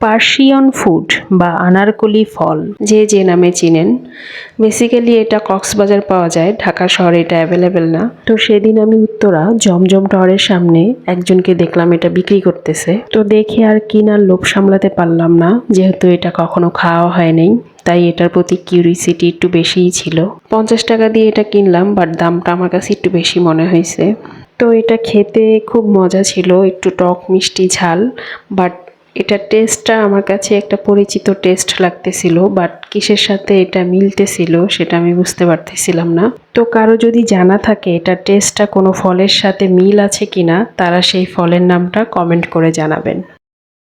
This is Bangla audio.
পার্সিয়ন ফুড বা আনারকলি ফল। যে যে নামে চিনেন বেসিক্যালি এটা কক্সবাজার পাওয়া যায় ঢাকা শহরে এটা অ্যাভেলেবেল না। তো সেদিন আমি উত্তরা জমজম টাওয়ারের সামনে একজনকে দেখলাম এটা বিক্রি করতেছে। তো দেখে আর কিনার লোভ সামলাতে পারলাম না যেহেতু এটা কখনো খাওয়া হয়নি তাই এটার প্রতি কিউরিসিটি একটু বেশিই ছিল। পঞ্চাশ টাকা দিয়ে এটা কিনলাম বাট দামটা আমার কাছে একটু বেশি মনে হয়েছে। তো এটা খেতে খুব মজা ছিল, একটু টক মিষ্টি ঝাল বাট এটা টেস্টটা আমার কাছে একটা পরিচিত টেস্ট লাগতেছিল বাট কিসের সাথে এটা মিলতেছিল সেটা আমি বুঝতে পারতেছিলাম না। তো কারও যদি জানা থাকে এটা টেস্টটা কোনো ফলের সাথে মিল আছে কিনা, তারা সেই ফলের নামটা কমেন্ট করে জানাবেন।